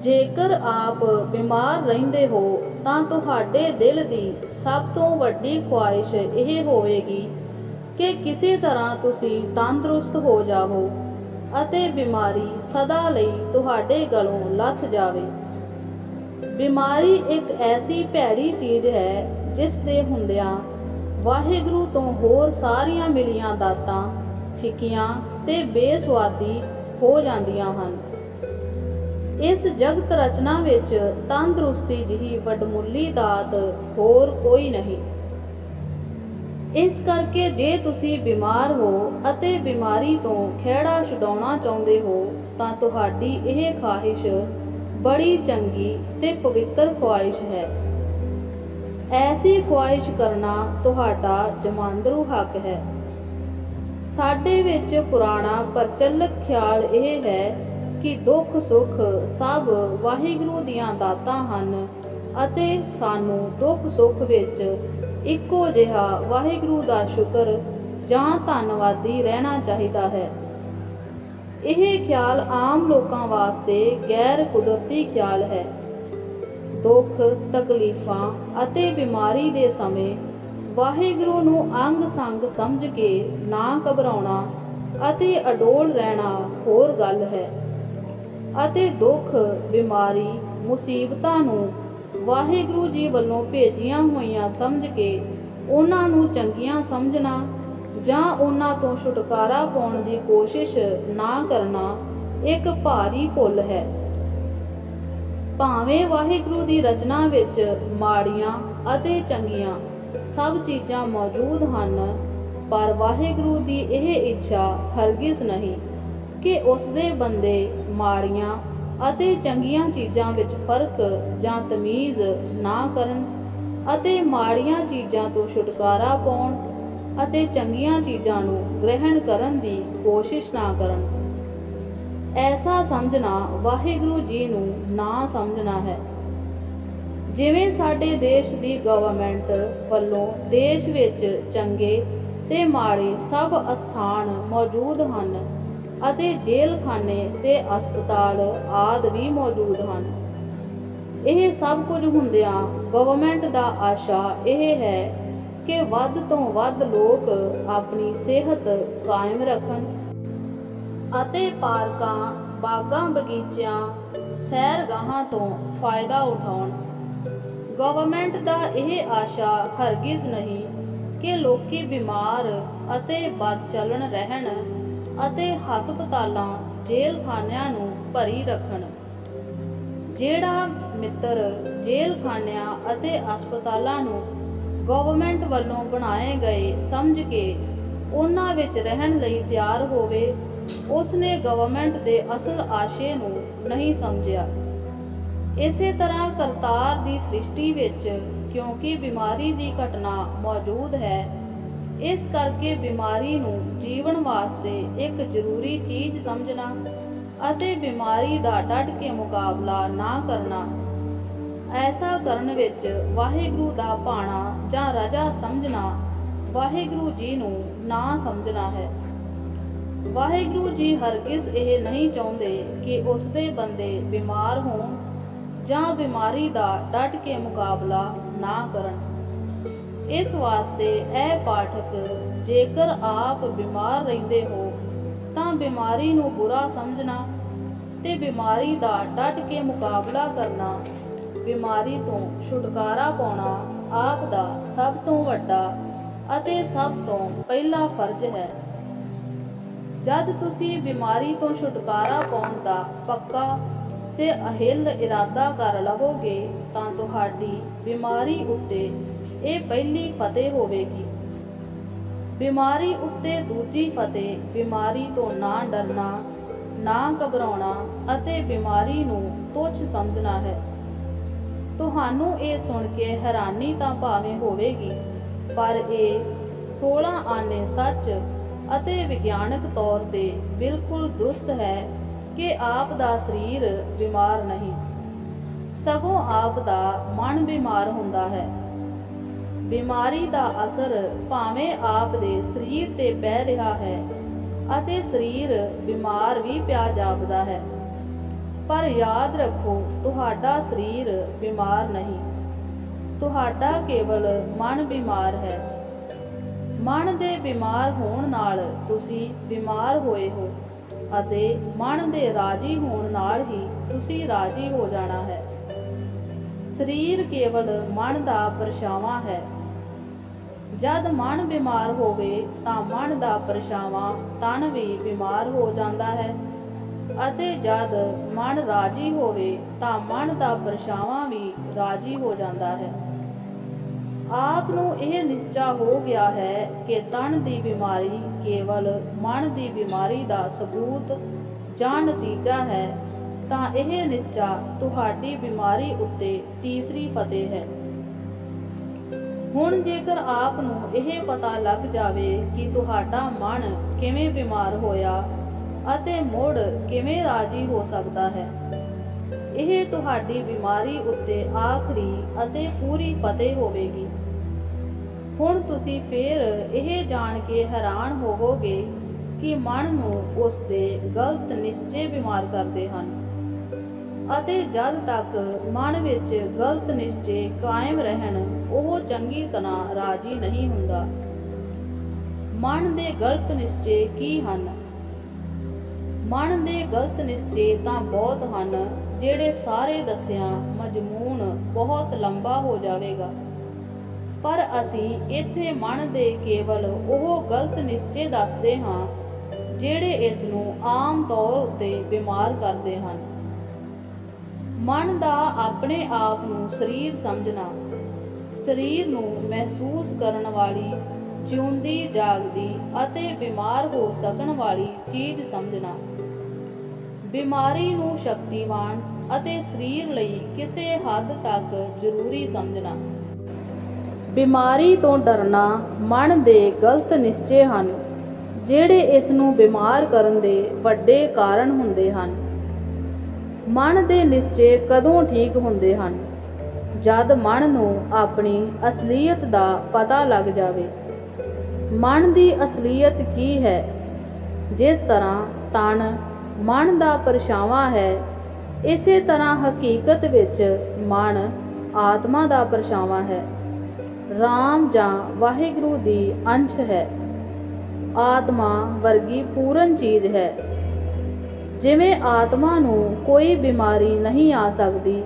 ਜੇਕਰ ਆਪ ਬਿਮਾਰ ਰਹਿੰਦੇ ਹੋ, ਤਾਂ ਤੁਹਾਡੇ ਦਿਲ ਦੀ ਸਭ ਤੋਂ ਵੱਡੀ ਖੁਆਇਸ਼ ਇਹ ਹੋਵੇਗੀ ਕਿ ਕਿਸੇ ਤਰ੍ਹਾਂ ਤੁਸੀਂ ਤੰਦਰੁਸਤ ਹੋ ਜਾਵੋ ਅਤੇ ਬਿਮਾਰੀ ਸਦਾ ਲਈ ਤੁਹਾਡੇ ਗਲੋਂ ਲੱਥ ਜਾਵੇ। ਬਿਮਾਰੀ ਇੱਕ ਐਸੀ ਭੈੜੀ ਚੀਜ਼ ਹੈ ਜਿਸ ਦੇ ਹੁੰਦਿਆਂ ਵਾਹਿਗੁਰੂ ਤੋਂ ਹੋਰ ਸਾਰੀਆਂ ਮਿਲੀਆਂ ਦਾਤਾਂ, ਫਿੱਕੀਆਂ ਤੇ ਬੇਸਵਾਦੀ ਹੋ ਜਾਂਦੀਆਂ ਹਨ। ਇਸ ਜਗਤ ਰਚਨਾ ਵਿੱਚ ਤੰਦਰੁਸਤੀ ਜਿਹੀ ਵੱਡਮੁੱਲੀ ਦਾਤ ਹੋਰ ਕੋਈ ਨਹੀਂ। ਇਸ ਕਰਕੇ ਜੇ ਤੁਸੀਂ ਬਿਮਾਰ ਹੋ ਅਤੇ ਬਿਮਾਰੀ ਤੋਂ ਖਿਹੜਾ ਛਡਾਉਣਾ ਚਾਹੁੰਦੇ ਹੋ, ਤਾਂ ਤੁਹਾਡੀ ਇਹ ਖਾਹਿਸ਼ ਬੜੀ ਚੰਗੀ ਤੇ ਪਵਿੱਤਰ ਖੁਆਇਸ਼ ਹੈ। ਐਸੀ ਖੁਆਇਸ਼ ਕਰਨਾ ਤੁਹਾਡਾ ਜਮਾਂਦਰੂ ਹੱਕ ਹੈ। ਸਾਡੇ ਵਿੱਚ ਪੁਰਾਣਾ ਪ੍ਰਚਲਿਤ ਖਿਆਲ ਇਹ ਹੈ ਕਿ ਦੁੱਖ ਸੁੱਖ ਸਭ ਵਾਹਿਗੁਰੂ ਦੀਆਂ ਦਾਤਾਂ ਹਨ ਅਤੇ ਸਾਨੂੰ ਦੁੱਖ ਸੁੱਖ ਵਿੱਚ ਇੱਕੋ ਜਿਹਾ ਵਾਹਿਗੁਰੂ ਦਾ ਸ਼ੁਕਰ ਜਾਂ ਧੰਨਵਾਦੀ ਰਹਿਣਾ ਚਾਹੀਦਾ ਹੈ। ਇਹ ਖਿਆਲ ਆਮ ਲੋਕਾਂ ਵਾਸਤੇ ਗੈਰ ਕੁਦਰਤੀ ਖਿਆਲ ਹੈ। ਦੁੱਖ, ਤਕਲੀਫਾਂ ਅਤੇ ਬਿਮਾਰੀ ਦੇ ਸਮੇਂ ਵਾਹਿਗੁਰੂ ਨੂੰ ਅੰਗ ਸੰਗ ਸਮਝ ਕੇ ਨਾ ਘਬਰਾਉਣਾ ਅਤੇ ਅਡੋਲ ਰਹਿਣਾ ਹੋਰ ਗੱਲ ਹੈ। ਅਤੇ ਦੁੱਖ, ਬਿਮਾਰੀ, ਮੁਸੀਬਤਾਂ ਨੂੰ ਵਾਹਿਗੁਰੂ ਜੀ ਵੱਲੋਂ ਭੇਜੀਆਂ ਹੋਈਆਂ ਸਮਝ ਕੇ ਉਹਨਾਂ ਨੂੰ ਚੰਗੀਆਂ ਸਮਝਣਾ ਜਾਂ ਉਹਨਾਂ ਤੋਂ ਛੁਟਕਾਰਾ ਪਾਉਣ ਦੀ ਕੋਸ਼ਿਸ਼ ਨਾ ਕਰਨਾ ਇੱਕ ਭਾਰੀ ਭੁੱਲ ਹੈ। ਭਾਵੇਂ ਵਾਹਿਗੁਰੂ ਦੀ ਰਚਨਾ ਵਿੱਚ ਮਾੜੀਆਂ ਅਤੇ ਚੰਗੀਆਂ ਸਭ ਚੀਜ਼ਾਂ ਮੌਜੂਦ ਹਨ, ਪਰ ਵਾਹਿਗੁਰੂ ਦੀ ਇਹ ਇੱਛਾ ਹਰਗਿਜ਼ ਨਹੀਂ। ਕਿ ਉਸ ਦੇ ਬੰਦੇ ਮਾੜੀਆਂ ਅਤੇ ਚੰਗੀਆਂ ਚੀਜ਼ਾਂ ਵਿੱਚ ਫ਼ਰਕ ਜਾਂ ਤਮੀਜ਼ ਨਾ ਕਰਨ ਅਤੇ ਮਾੜੀਆਂ ਚੀਜ਼ਾਂ ਤੋਂ ਛੁਟਕਾਰਾ ਪਾਉਣ ਅਤੇ ਚੰਗੀਆਂ ਚੀਜ਼ਾਂ ਨੂੰ ਗ੍ਰਹਿਣ ਕਰਨ ਦੀ ਕੋਸ਼ਿਸ਼ ਨਾ ਕਰਨ। ਐਸਾ ਸਮਝਣਾ ਵਾਹਿਗੁਰੂ ਜੀ ਨੂੰ ਨਾ ਸਮਝਣਾ ਹੈ। ਜਿਵੇਂ ਸਾਡੇ ਦੇਸ਼ ਦੀ ਗਵਰਨਮੈਂਟ ਵੱਲੋਂ ਦੇਸ਼ ਵਿੱਚ ਚੰਗੇ ਤੇ ਮਾੜੇ ਸਭ ਅਸਥਾਨ ਮੌਜੂਦ ਹਨ ਅਤੇ ਜੇਲ੍ਹਖਾਨੇ ਤੇ ਹਸਪਤਾਲ ਆਦਿ ਵੀ ਮੌਜੂਦ ਹਨ। ਇਹ ਸਭ ਕੁਝ ਹੁੰਦਿਆਂ ਗਵਰਨਮੈਂਟ ਦਾ ਆਸ਼ਾ ਇਹ ਹੈ ਕਿ ਵੱਧ ਤੋਂ ਵੱਧ ਲੋਕ ਆਪਣੀ ਸਿਹਤ ਕਾਇਮ ਰੱਖਣ ਅਤੇ ਪਾਰਕਾਂ, ਬਾਗਾਂ, ਬਗੀਚਿਆਂ, ਸੈਰਗਾਹਾਂ ਤੋਂ ਫਾਇਦਾ ਉਠਾਉਣ। ਗਵਰਨਮੈਂਟ ਦਾ ਇਹ ਆਸ਼ਾ ਹਰਗਿਜ਼ ਨਹੀਂ ਕਿ ਲੋਕੀ ਬਿਮਾਰ ਅਤੇ ਬਦਚਲਣ ਰਹਿਣ ਅਤੇ ਹਸਪਤਾਲਾਂ ਜੇਲ੍ਹਖਾਨਿਆਂ ਨੂੰ ਭਰੀ ਰੱਖਣ। ਜਿਹੜਾ ਮਿੱਤਰ ਜੇਲ੍ਹਖਾਨਿਆਂ ਅਤੇ ਹਸਪਤਾਲਾਂ ਨੂੰ ਗਵਰਨਮੈਂਟ ਵੱਲੋਂ ਬਣਾਏ ਗਏ ਸਮਝ ਕੇ ਉਹਨਾਂ ਵਿੱਚ ਰਹਿਣ ਲਈ ਤਿਆਰ ਹੋਵੇ, ਉਸਨੇ ਗਵਰਨਮੈਂਟ ਦੇ ਅਸਲ ਆਸ਼ੇ ਨੂੰ ਨਹੀਂ ਸਮਝਿਆ। ਇਸੇ ਤਰ੍ਹਾਂ ਕਰਤਾਰ ਦੀ ਸ੍ਰਿਸ਼ਟੀ ਵਿੱਚ ਕਿਉਂਕਿ ਬਿਮਾਰੀ ਦੀ ਘਟਨਾ ਮੌਜੂਦ ਹੈ ਇਸ ਕਰਕੇ ਬਿਮਾਰੀ ਨੂੰ ਜੀਵਨ ਵਾਸਤੇ ਇੱਕ ਜ਼ਰੂਰੀ ਚੀਜ਼ ਸਮਝਣਾ ਅਤੇ ਬਿਮਾਰੀ ਦਾ ਡਟ ਕੇ ਮੁਕਾਬਲਾ ਨਾ ਕਰਨਾ। ਐਸਾ ਕਰਨ ਵਿੱਚ ਵਾਹਿਗੁਰੂ ਦਾ ਭਾਣਾ ਜਾਂ ਰਜਾ ਸਮਝਣਾ ਵਾਹਿਗੁਰੂ ਜੀ ਨੂੰ ਨਾ ਸਮਝਣਾ ਹੈ। ਵਾਹਿਗੁਰੂ ਜੀ ਹਰਗਿਜ਼ ਇਹ ਨਹੀਂ ਚਾਹੁੰਦੇ ਕਿ ਉਸ ਦੇ ਬੰਦੇ ਬਿਮਾਰ ਹੋਣ ਜਾਂ ਬਿਮਾਰੀ ਦਾ ਡਟ ਕੇ ਮੁਕਾਬਲਾ ਨਾ ਕਰਨ। ਇਸ ਵਾਸਤੇ ਇਹ ਪਾਠਕ ਜੇਕਰ ਆਪ ਬਿਮਾਰ ਰਹਿੰਦੇ ਹੋ, ਤਾਂ ਬਿਮਾਰੀ ਨੂੰ ਬੁਰਾ ਸਮਝਣਾ ਤੇ ਬਿਮਾਰੀ ਦਾ ਡਟ ਕੇ ਮੁਕਾਬਲਾ ਕਰਨਾ, ਬਿਮਾਰੀ ਤੋਂ ਛੁਟਕਾਰਾ ਪਾਉਣਾ ਆਪ ਦਾ ਸਭ ਤੋਂ ਵੱਡਾ ਅਤੇ ਸਭ ਤੋਂ ਪਹਿਲਾ ਫਰਜ਼ ਹੈ। ਜਦ ਤੁਸੀਂ ਬਿਮਾਰੀ ਤੋਂ ਛੁਟਕਾਰਾ ਪਾਉਣ ਦਾ ਪੱਕਾ ਤੇ ਅਹਿਲ ਇਰਾਦਾ ਕਰ ਲਵੋਗੇ, ਤਾਂ ਤੁਹਾਡੀ ਬਿਮਾਰੀ ਉੱਤੇ ਇਹ ਪਹਿਲੀ ਫਤਿਹ ਹੋਵੇਗੀ। ਬਿਮਾਰੀ ਉੱਤੇ ਦੂਜੀ ਫਤਿਹ, ਬਿਮਾਰੀ ਤੋਂ ਨਾ ਡਰਨਾ, ਨਾ ਘਬਰਾਉਣਾ ਅਤੇ ਬਿਮਾਰੀ ਨੂੰ ਤੁੱਛ ਸਮਝਣਾ ਹੈ। ਤੁਹਾਨੂੰ ਇਹ ਸੁਣ ਕੇ ਹੈਰਾਨੀ ਤਾਂ ਭਾਵੇਂ ਹੋਵੇਗੀ, ਪਰ ਇਹ 16 ਆਨੇ ਸੱਚ ਅਤੇ ਵਿਗਿਆਨਕ ਤੌਰ ਤੇ ਬਿਲਕੁਲ ਦਰੁਸਤ ਹੈ ਕਿ ਆਪ ਦਾ ਸਰੀਰ ਬਿਮਾਰ ਨਹੀਂ। ਸਗੋਂ ਆਪ ਦਾ ਮਨ ਬਿਮਾਰ ਹੁੰਦਾ ਹੈ। ਬਿਮਾਰੀ ਦਾ ਅਸਰ ਭਾਵੇਂ ਆਪ ਦੇ ਸਰੀਰ ਤੇ ਪੈ ਰਿਹਾ ਹੈ ਅਤੇ ਸਰੀਰ ਬਿਮਾਰ ਵੀ ਪਿਆ ਜਾਪਦਾ ਹੈ। ਪਰ ਯਾਦ ਰੱਖੋ, ਤੁਹਾਡਾ ਸਰੀਰ ਬਿਮਾਰ ਨਹੀਂ। ਤੁਹਾਡਾ ਕੇਵਲ ਮਨ ਬਿਮਾਰ ਹੈ। ਮਨ ਦੇ ਬਿਮਾਰ ਹੋਣ ਨਾਲ ਤੁਸੀਂ ਬਿਮਾਰ ਹੋਏ ਹੋ ਅਤੇ ਮਨ ਦੇ ਰਾਜੀ ਹੋਣ ਨਾਲ ਹੀ ਤੁਸੀਂ ਰਾਜੀ ਹੋ ਜਾਣਾ ਹੈ। ਸਰੀਰ ਕੇਵਲ ਮਨ ਦਾ ਪਰਛਾਵਾਂ ਹੈ। ਜਦ ਮਨ ਬਿਮਾਰ ਹੋਵੇ ਤਾਂ ਮਨ ਦਾ ਪਰਛਾਵਾਂ ਤਨ ਵੀ ਬਿਮਾਰ ਹੋ ਜਾਂਦਾ ਹੈ। ਅਤੇ ਜਦ ਮਨ ਰਾਜੀ ਹੋਵੇ ਤਾਂ ਮਨ ਦਾ ਪਰਛਾਵਾਂ ਵੀ ਰਾਜੀ ਹੋ ਜਾਂਦਾ ਹੈ। ਆਪ ਨੂੰ ਇਹ ਨਿਸ਼ਚਾ ਹੋ ਗਿਆ ਹੈ ਕਿ ਤਨ ਦੀ ਬਿਮਾਰੀ ਕੇਵਲ ਮਨ ਦੀ ਬਿਮਾਰੀ ਦਾ ਸਬੂਤ ਜਾਂ ਨਤੀਜਾ ਹੈ, ਤਾਂ ਇਹ ਨਿਸ਼ਚਾ ਤੁਹਾਡੀ ਬਿਮਾਰੀ ਉੱਤੇ ਤੀਸਰੀ ਫਤਿਹ ਹੈ। ਹੁਣ ਜੇਕਰ ਆਪ ਨੂੰ ਇਹ ਪਤਾ ਲੱਗ ਜਾਵੇ ਕਿ ਤੁਹਾਡਾ ਮਨ ਕਿਵੇਂ ਬਿਮਾਰ ਹੋਇਆ ਅਤੇ ਮੁੜ ਕਿਵੇਂ ਰਾਜੀ ਹੋ ਸਕਦਾ ਹੈ, ਇਹ ਤੁਹਾਡੀ ਬਿਮਾਰੀ ਉੱਤੇ ਆਖਰੀ ਅਤੇ ਪੂਰੀ ਫਤਿਹ ਹੋਵੇਗੀ। ਹੁਣ ਤੁਸੀਂ ਫੇਰ ਇਹ ਜਾਣ ਕੇ ਹੈਰਾਨ ਹੋਵੋਗੇ ਕਿ ਮਨ ਨੂੰ ਉਸ ਦੇ ਗਲਤ ਨਿਸ਼ਚੇ ਬਿਮਾਰ ਕਰਦੇ ਹਨ। ਅਤੇ ਜਦ ਤੱਕ ਮਨ ਵਿੱਚ ਗਲਤ ਨਿਸ਼ਚੇ ਕਾਇਮ ਰਹਿਣ, ਉਹ ਚੰਗੀ ਤਰ੍ਹਾਂ ਰਾਜੀ ਨਹੀਂ ਹੁੰਦਾ। ਮਨ ਦੇ ਗਲਤ ਨਿਸ਼ਚੇ ਕੀ ਹਨ? ਮਨ ਦੇ ਗਲਤ ਨਿਸ਼ਚੇ ਤਾਂ ਬਹੁਤ ਹਨ, ਜਿਹੜੇ ਸਾਰੇ ਦੱਸਿਆ ਮਜਮੂਨ ਬਹੁਤ ਲੰਬਾ ਹੋ ਜਾਵੇਗਾ। ਪਰ ਅਸੀਂ ਇੱਥੇ ਮਨ ਦੇ ਕੇਵਲ ਉਹ ਗਲਤ ਨਿਸ਼ਚੇ ਦੱਸਦੇ ਹਾਂ, ਜਿਹੜੇ ਇਸ ਨੂੰ ਆਮ ਤੌਰ ਉੱਤੇ ਬਿਮਾਰ ਕਰਦੇ ਹਨ। ਮਨ ਦਾ ਆਪਣੇ ਆਪ ਨੂੰ ਸਰੀਰ ਸਮਝਣਾ, ਸਰੀਰ ਨੂੰ ਮਹਿਸੂਸ ਕਰਨ ਵਾਲੀ, ਜਿਉਂਦੀ, ਜਾਗਦੀ ਅਤੇ ਬਿਮਾਰ ਹੋ ਸਕਣ ਵਾਲੀ ਚੀਜ਼ ਸਮਝਣਾ। ਬਿਮਾਰੀ ਨੂੰ ਸ਼ਕਤੀਵਾਨ ਅਤੇ ਸਰੀਰ ਲਈ ਕਿਸੇ ਹੱਦ ਤੱਕ ਜ਼ਰੂਰੀ ਸਮਝਣਾ। ਬਿਮਾਰੀ ਤੋਂ ਡਰਨਾ ਮਨ ਦੇ ਗਲਤ ਨਿਸ਼ਚੇ ਹਨ, ਜਿਹੜੇ ਇਸ ਨੂੰ ਬਿਮਾਰ ਕਰਨ ਦੇ ਵੱਡੇ ਕਾਰਨ ਹੁੰਦੇ ਹਨ। ਮਨ ਦੇ ਨਿਸ਼ਚੇ ਕਦੋਂ ਠੀਕ ਹੁੰਦੇ ਹਨ? ਜਦ ਮਨ ਨੂੰ ਆਪਣੀ ਅਸਲੀਅਤ ਦਾ ਪਤਾ ਲੱਗ ਜਾਵੇ, ਮਨ ਦੀ ਅਸਲੀਅਤ ਕੀ ਹੈ? ਜਿਸ ਤਰ੍ਹਾਂ ਤਨ ਮਨ ਦਾ ਪਰਛਾਵਾਂ ਹੈ, ਇਸੇ ਤਰ੍ਹਾਂ ਹਕੀਕਤ ਵਿੱਚ ਮਨ ਆਤਮਾ ਦਾ ਪਰਛਾਵਾਂ ਹੈ। ਰਾਮ ਜਾਂ ਵਾਹਿਗੁਰੂ ਦੀ ਅੰਸ਼ ਹੈ। ਆਤਮਾ ਵਰਗੀ ਪੂਰਨ ਚੀਜ਼ ਹੈ। ਜਿਵੇਂ ਆਤਮਾ ਨੂੰ ਕੋਈ ਬਿਮਾਰੀ ਨਹੀਂ ਆ ਸਕਦੀ,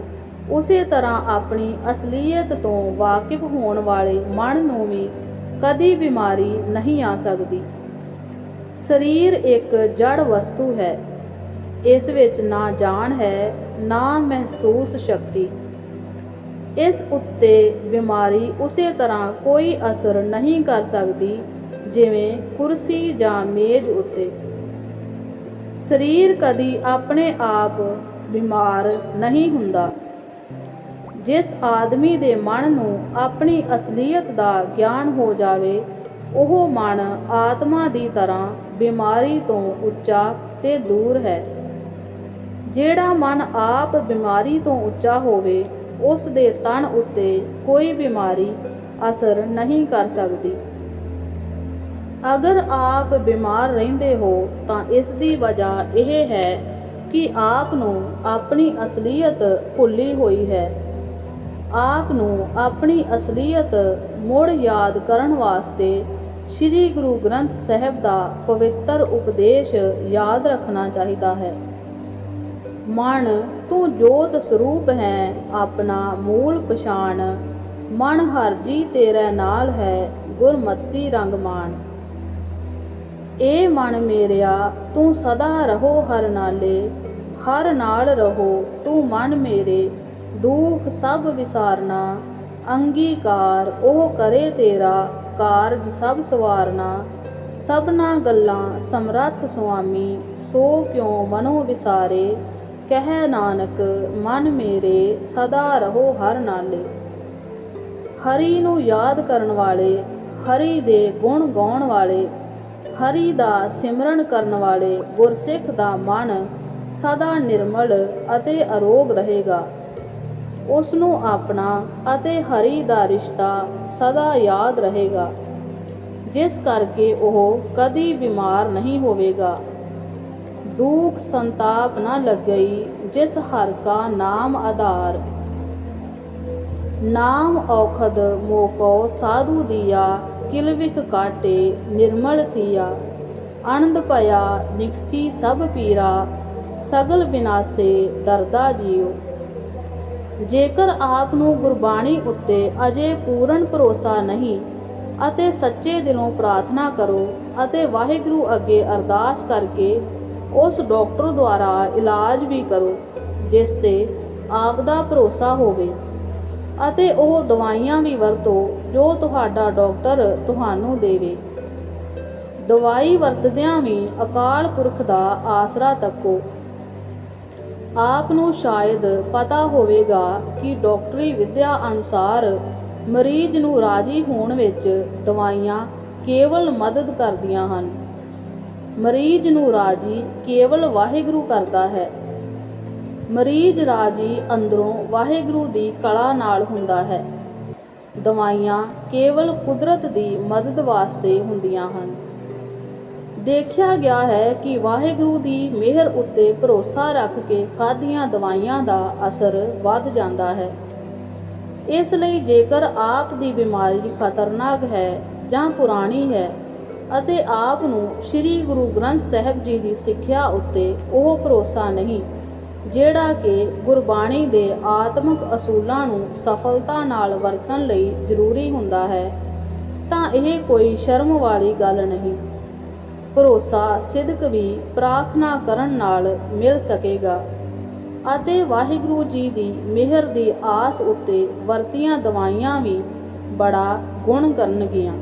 ਉਸੇ ਤਰ੍ਹਾਂ ਆਪਣੀ ਅਸਲੀਅਤ ਤੋਂ ਵਾਕਿਫ ਹੋਣ ਵਾਲੇ ਮਨ ਨੂੰ ਵੀ ਕਦੀ ਬਿਮਾਰੀ ਨਹੀਂ ਆ ਸਕਦੀ। ਸਰੀਰ ਇੱਕ ਜੜ ਵਸਤੂ ਹੈ। ਇਸ ਵਿੱਚ ਨਾ ਜਾਨ ਹੈ, ਨਾ ਮਹਿਸੂਸ ਸ਼ਕਤੀ। ਇਸ ਉੱਤੇ ਬਿਮਾਰੀ ਉਸੇ ਤਰ੍ਹਾਂ ਕੋਈ ਅਸਰ ਨਹੀਂ ਕਰ ਸਕਦੀ, ਜਿਵੇਂ ਕੁਰਸੀ ਜਾਂ ਮੇਜ਼ ਉੱਤੇ। ਸਰੀਰ ਕਦੀ ਆਪਣੇ ਆਪ ਬਿਮਾਰ ਨਹੀਂ ਹੁੰਦਾ। ਜਿਸ ਆਦਮੀ ਦੇ ਮਨ ਨੂੰ ਆਪਣੀ ਅਸਲੀਅਤ ਦਾ ਗਿਆਨ ਹੋ ਜਾਵੇ, ਉਹ ਮਨ ਆਤਮਾ ਦੀ ਤਰ੍ਹਾਂ ਬਿਮਾਰੀ ਤੋਂ ਉੱਚਾ ਤੇ ਦੂਰ ਹੈ। ਜਿਹੜਾ ਮਨ ਆਪ ਬਿਮਾਰੀ ਤੋਂ ਉੱਚਾ ਹੋਵੇ, ਉਸ ਦੇ ਤਨ ਉੱਤੇ ਕੋਈ ਬਿਮਾਰੀ ਅਸਰ ਨਹੀਂ ਕਰ ਸਕਦੀ। ਅਗਰ ਆਪ ਬਿਮਾਰ ਰਹਿੰਦੇ ਹੋ ਤਾਂ ਇਸ ਦੀ ਵਜ੍ਹਾ ਇਹ ਹੈ ਕਿ ਆਪ ਨੂੰ ਆਪਣੀ ਅਸਲੀਅਤ ਭੁੱਲੀ ਹੋਈ ਹੈ। ਆਪ ਨੂੰ ਆਪਣੀ ਅਸਲੀਅਤ ਮੁੜ ਯਾਦ ਕਰਨ ਵਾਸਤੇ ਸ੍ਰੀ ਗੁਰੂ ਗ੍ਰੰਥ ਸਾਹਿਬ ਦਾ ਪਵਿੱਤਰ ਉਪਦੇਸ਼ ਯਾਦ ਰੱਖਣਾ ਚਾਹੀਦਾ ਹੈ। ਮਨ, ਤੂੰ ਜੋਤ ਸਰੂਪ ਹੈ, ਆਪਣਾ ਮੂਲ ਪਛਾਣ। ਮਨ ਹਰ ਜੀ ਤੇਰੇ ਨਾਲ ਹੈ, ਗੁਰਮਤੀ ਰੰਗ ਮਾਨ ਏ ਮਨ ਮੇਰਿਆ, ਤੂੰ ਸਦਾ ਰਹੋ ਹਰ ਨਾਲੇ, ਹਰ ਨਾਲ ਰਹੋ ਤੂੰ ਮਨ ਮੇਰੇ, ਦੁੱਖ ਸਭ ਵਿਸਾਰਨਾ, ਅੰਗੀਕਾਰ ਉਹ ਕਰੇ ਤੇਰਾ, ਕਾਰਜ ਸਭ ਸਵਾਰਨਾ, ਸਭਨਾ ਗੱਲਾਂ ਸਮਰੱਥ ਸੁਆਮੀ, ਸੋ ਕਿਉ ਮਨੋ ਵਿਸਾਰੇ, ਕਹਿ ਨਾਨਕ ਮਨ ਮੇਰੇ, ਸਦਾ ਰਹੋ ਹਰ ਨਾਲੇ। ਹਰੀ ਨੂੰ ਯਾਦ ਕਰਨ ਵਾਲੇ, ਹਰੀ ਦੇ ਗੁਣ ਗਾਉਣ ਵਾਲੇ ਹਰੀ ਦਾ ਸਿਮਰਨ ਕਰਨ ਵਾਲੇ ਗੁਰਸਿੱਖ ਦਾ ਮਨ ਸਦਾ ਨਿਰਮਲ ਅਤੇ ਅਰੋਗ ਰਹੇਗਾ। ਉਸ ਨੂੰ ਆਪਣਾ ਅਤੇ ਹਰੀ ਦਾ ਰਿਸ਼ਤਾ ਸਦਾ ਯਾਦ ਰਹੇਗਾ, ਜਿਸ ਕਰਕੇ ਉਹ ਕਦੀ ਬਿਮਾਰ ਨਹੀਂ ਹੋਵੇਗਾ। ਦੁੱਖ ਸੰਤਾਪ ਨਾ ਲੱਗਈ ਜਿਸ ਹਰ ਕਾ ਨਾਮ ਆਧਾਰ। ਨਾਮ ਔਖਦ ਮੋਕੋ ਸਾਧੂ ਦੀਆ ਕਿਲਵਿਕ ਕਾਟੇ ਨਿਰਮਲ ਥੀਆ, ਆਨੰਦ ਭਇਆ ਨਿਕਸੀ ਸਭ ਪੀਰਾ, ਸਗਲ ਵਿਨਾਸੇ ਦਰਦਾ ਜੀਉ। ਜੇਕਰ ਆਪ ਨੂੰ ਗੁਰਬਾਣੀ ਉੱਤੇ ਅਜੇ ਪੂਰਨ ਭਰੋਸਾ ਨਹੀਂ, ਅਤੇ ਸੱਚੇ ਦਿਲੋਂ ਪ੍ਰਾਰਥਨਾ ਕਰੋ ਅਤੇ ਵਾਹਿਗੁਰੂ ਅੱਗੇ ਅਰਦਾਸ ਕਰਕੇ ਉਸ ਡਾਕਟਰ ਦੁਆਰਾ ਇਲਾਜ ਵੀ ਕਰੋ, ਜਿਸ ਤੇ ਆਪ ਦਾ ਭਰੋਸਾ ਹੋਵੇ। ਅਤੇ ਉਹ ਦਵਾਈਆਂ ਵੀ ਵਰਤੋ ਜੋ ਤੁਹਾਡਾ ਡਾਕਟਰ ਤੁਹਾਨੂੰ ਦੇਵੇ। ਦਵਾਈ ਵਰਤਦਿਆਂ ਵੀ ਅਕਾਲ ਪੁਰਖ ਦਾ ਆਸਰਾ ਤੱਕੋ। ਆਪ ਨੂੰ ਸ਼ਾਇਦ ਪਤਾ ਹੋਵੇਗਾ ਕਿ ਡਾਕਟਰੀ ਵਿੱਦਿਆ ਅਨੁਸਾਰ ਮਰੀਜ਼ ਨੂੰ ਰਾਜੀ ਹੋਣ ਵਿੱਚ ਦਵਾਈਆਂ ਕੇਵਲ ਮਦਦ ਕਰਦੀਆਂ ਹਨ। ਮਰੀਜ਼ ਨੂੰ ਰਾਜੀ ਕੇਵਲ ਵਾਹਿਗੁਰੂ ਕਰਦਾ ਹੈ। ਮਰੀਜ਼ ਰਾਜੀ ਅੰਦਰੋਂ ਵਾਹਿਗੁਰੂ ਦੀ ਕਲਾ ਨਾਲ ਹੁੰਦਾ ਹੈ। ਦਵਾਈਆਂ ਕੇਵਲ ਕੁਦਰਤ ਦੀ ਮਦਦ ਵਾਸਤੇ ਹੁੰਦੀਆਂ ਹਨ। ਦੇਖਿਆ ਗਿਆ ਹੈ ਕਿ ਵਾਹਿਗੁਰੂ ਦੀ ਮਿਹਰ ਉੱਤੇ ਭਰੋਸਾ ਰੱਖ ਕੇ ਖਾਧੀਆਂ ਦਵਾਈਆਂ ਦਾ ਅਸਰ ਵੱਧ ਜਾਂਦਾ ਹੈ। ਇਸ ਲਈ ਜੇਕਰ ਆਪ ਦੀ ਬਿਮਾਰੀ ਖਤਰਨਾਕ ਹੈ ਜਾਂ ਪੁਰਾਣੀ ਹੈ ਅਤੇ ਆਪ ਨੂੰ ਸ੍ਰੀ ਗੁਰੂ ਗ੍ਰੰਥ ਸਾਹਿਬ ਜੀ ਦੀ ਸਿੱਖਿਆ ਉੱਤੇ ਉਹ ਭਰੋਸਾ ਨਹੀਂ ਜਿਹੜਾ ਕਿ ਗੁਰਬਾਣੀ ਦੇ ਆਤਮਿਕ ਅਸੂਲਾਂ ਨੂੰ ਸਫਲਤਾ ਨਾਲ ਵਰਤਣ ਲਈ ਜ਼ਰੂਰੀ ਹੁੰਦਾ ਹੈ, ਤਾਂ ਇਹ ਕੋਈ ਸ਼ਰਮ ਵਾਲੀ ਗੱਲ ਨਹੀਂ। ਭਰੋਸਾ ਸਿਦਕ ਵੀ ਪ੍ਰਾਰਥਨਾ ਕਰਨ ਨਾਲ ਮਿਲ ਸਕੇਗਾ ਅਤੇ ਵਾਹਿਗੁਰੂ ਜੀ ਦੀ ਮਿਹਰ ਦੀ ਆਸ ਉੱਤੇ ਵਰਤੀਆਂ ਦਵਾਈਆਂ ਵੀ ਬੜਾ ਗੁਣ ਕਰਨਗੀਆਂ।